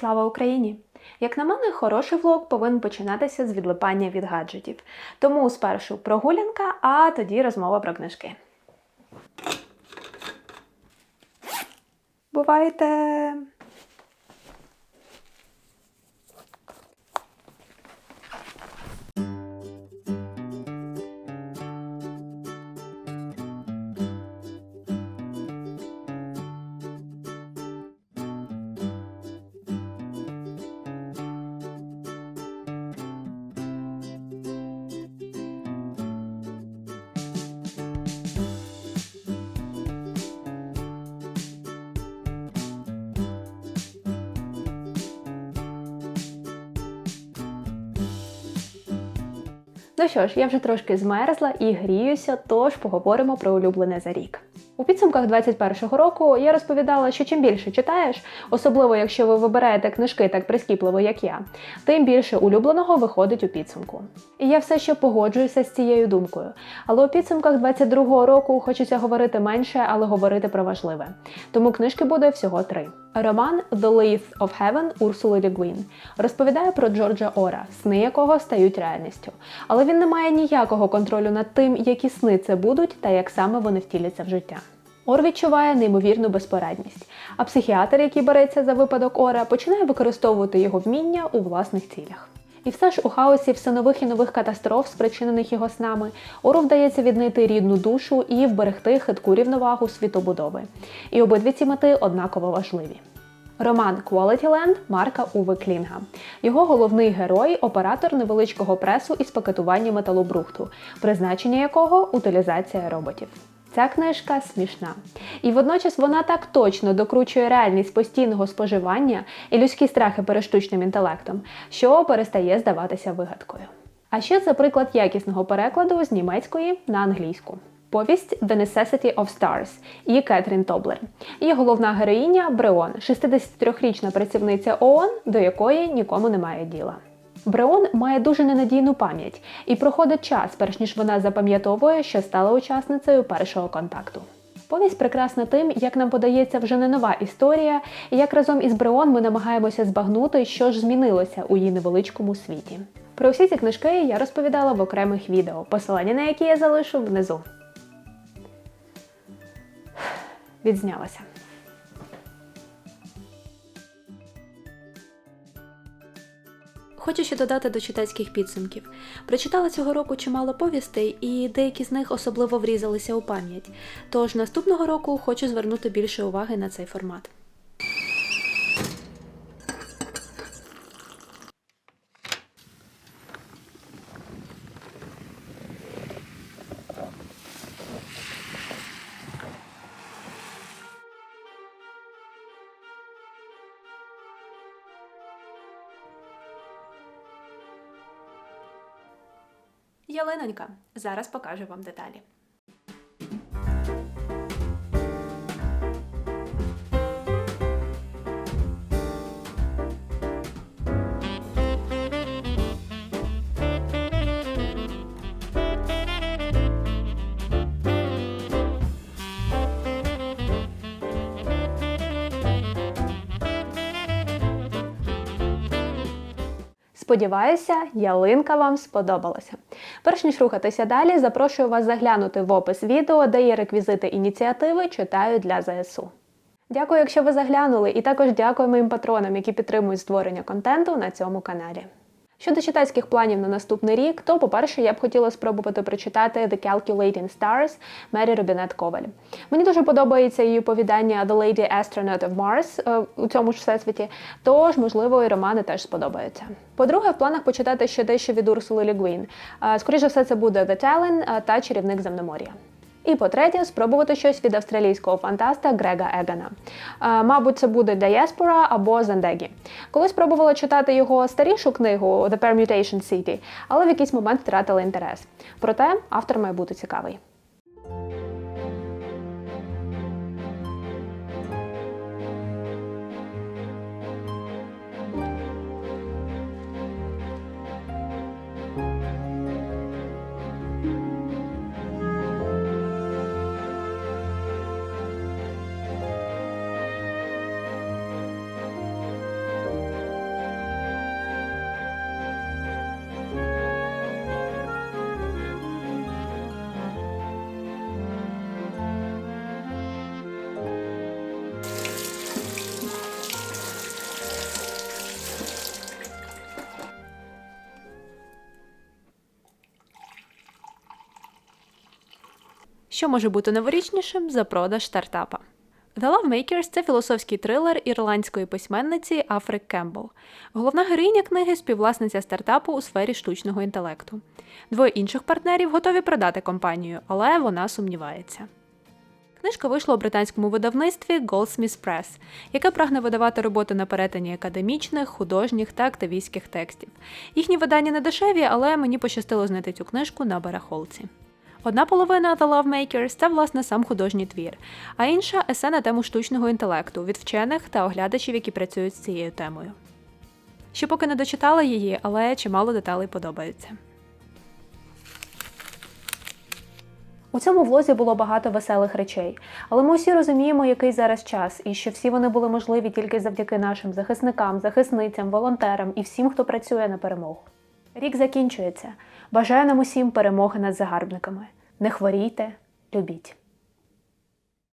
Слава Україні! Як на мене, хороший влог повинен починатися з відлипання від гаджетів. Тому спершу прогулянка, а тоді розмова про книжки. Бувайте! Ну що ж, я вже трошки змерзла і гріюся, тож поговоримо про улюблене за рік. У підсумках 21-го року я розповідала, що чим більше читаєш, особливо якщо ви вибираєте книжки так прискіпливо, як я, тим більше улюбленого виходить у підсумку. І я все ще погоджуюся з цією думкою. Але у підсумках 22-го року хочеться говорити менше, але говорити про важливе. Тому книжки буде всього три. Роман The Leaf of Heaven Урсули Лігвін розповідає про Джорджа Ора, сни якого стають реальністю. Але він не має ніякого контролю над тим, які сни це будуть та як саме вони втіляться в життя. Ор відчуває неймовірну безпорадність, а психіатр, який береться за випадок Ора, починає використовувати його вміння у власних цілях. І все ж у хаосі все нових і нових катастроф, спричинених його снами, Ору вдається віднайти рідну душу і вберегти хитку рівновагу світобудови. І обидві ці мети однаково важливі. Роман Quality Land Марка Уве Клінга. Його головний герой оператор невеличкого пресу із пакетування металобрухту, призначення якого утилізація роботів. Ця книжка смішна. І водночас вона так точно докручує реальність постійного споживання і людські страхи перед штучним інтелектом, що перестає здаватися вигадкою. А ще це приклад якісного перекладу з німецької на англійську. Повість The Necessity of Stars і Кетрін Тоблер. Її головна героїня Бреон, 63-річна працівниця ООН, до якої нікому немає діла. Бреон має дуже ненадійну пам'ять і проходить час, перш ніж вона запам'ятовує, що стала учасницею першого контакту. Повість прекрасна тим, як нам подається вже не нова історія, і як разом із Бреон ми намагаємося збагнути, що ж змінилося у її невеличкому світі. Про всі ці книжки я розповідала в окремих відео, посилання на які я залишу внизу. Відзнялася. Хочу ще додати до читацьких підсумків. Прочитала цього року чимало повістей, і деякі з них особливо врізалися у пам'ять. Тож наступного року хочу звернути більше уваги на цей формат. Ялинонька. Зараз покажу вам деталі. Сподіваюся, ялинка вам сподобалася. Перш ніж рухатися далі, запрошую вас заглянути в опис відео, де є реквізити ініціативи Читаю для ЗСУ. Дякую, якщо ви заглянули, і також дякую моїм патронам, які підтримують створення контенту на цьому каналі. Щодо читацьких планів на наступний рік, то, по-перше, я б хотіла спробувати прочитати The Calculating Stars Мері Робінет Коваль. Мені дуже подобається її оповідання The Lady Astronaut of Mars е, у цьому ж всесвіті, тож, можливо, і романи теж сподобаються. По-друге, в планах почитати ще дещо від Урсули Лі Гвін. Е, Скоріше все, це буде The Talon е, та Чарівник земномор'я. І по-третє, спробувати щось від австралійського фантаста Грега Егана. Е, Мабуть, це буде Діаспора або Зендегі. Колись спробувала читати його старішу книгу The Permutation City, але в якийсь момент втратила інтерес. Проте автор має бути цікавий. Що може бути новорічнішим за продаж стартапа? The Lovemakers – це філософський трилер ірландської письменниці Африк Кембл. Головна героїня книги співвласниця стартапу у сфері штучного інтелекту. Двоє інших партнерів готові продати компанію, але вона сумнівається. Книжка вийшла у британському видавництві Goldsmiths Press, яке прагне видавати роботи на перетині академічних, художніх та активістських текстів. Їхні видання не дешеві, але мені пощастило знайти цю книжку на барахолці. Одна половина The Lovemakers – це власне сам художній твір, а інша есе на тему штучного інтелекту від вчених та оглядачів, які працюють з цією темою. Ще поки не дочитала її, але чимало деталей подобається. У цьому влозі було багато веселих речей, але ми усі розуміємо, який зараз час, і що всі вони були можливі тільки завдяки нашим захисникам, захисницям, волонтерам і всім, хто працює на перемогу. Рік закінчується. Бажаю нам усім перемоги над загарбниками. Не хворійте, любіть.